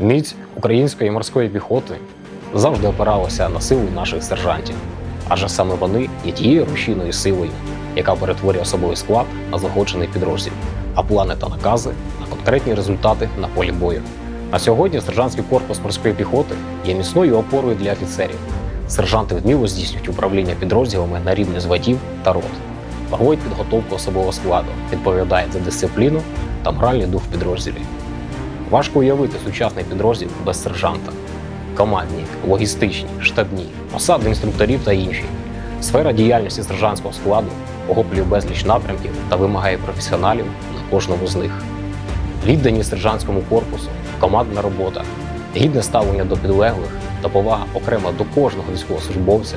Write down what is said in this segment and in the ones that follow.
Міць української морської піхоти завжди опиралася на силу наших сержантів, адже саме вони є тією рушійною силою, яка перетворює особовий склад на злагоджений підрозділ, а плани та накази на конкретні результати на полі бою. На сьогодні сержантський корпус морської піхоти є міцною опорою для офіцерів. Сержанти вміло здійснюють управління підрозділами на рівні зватів та рот, проводять підготовку особового складу, відповідають за дисципліну та моральний дух в підрозділі. Важко уявити сучасний підрозділ без сержанта. Командні, логістичні, штабні, посади інструкторів та інші. Сфера діяльності сержантського складу охоплює безліч напрямків та вимагає професіоналів на кожному з них. Відданість сержантському корпусу, командна робота, гідне ставлення до підлеглих та повага окремо до кожного військовослужбовця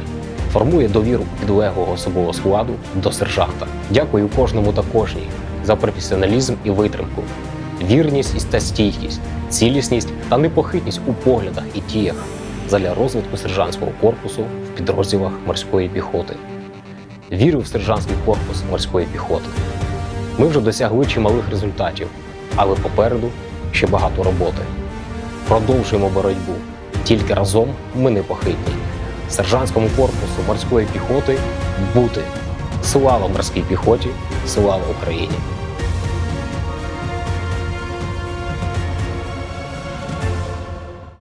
формує довіру підлеглого особового складу до сержанта. Дякую кожному та кожній за професіоналізм і витримку, вірність та стійкість, цілісність та непохитність у поглядах і діях задля розвитку сержантського корпусу в підрозділах морської піхоти. Вірю в сержантський корпус морської піхоти. Ми вже досягли чималих результатів, але попереду ще багато роботи. Продовжуємо боротьбу. Тільки разом ми непохитні. Сержантському корпусу морської піхоти бути. Слава морській піхоті, слава Україні!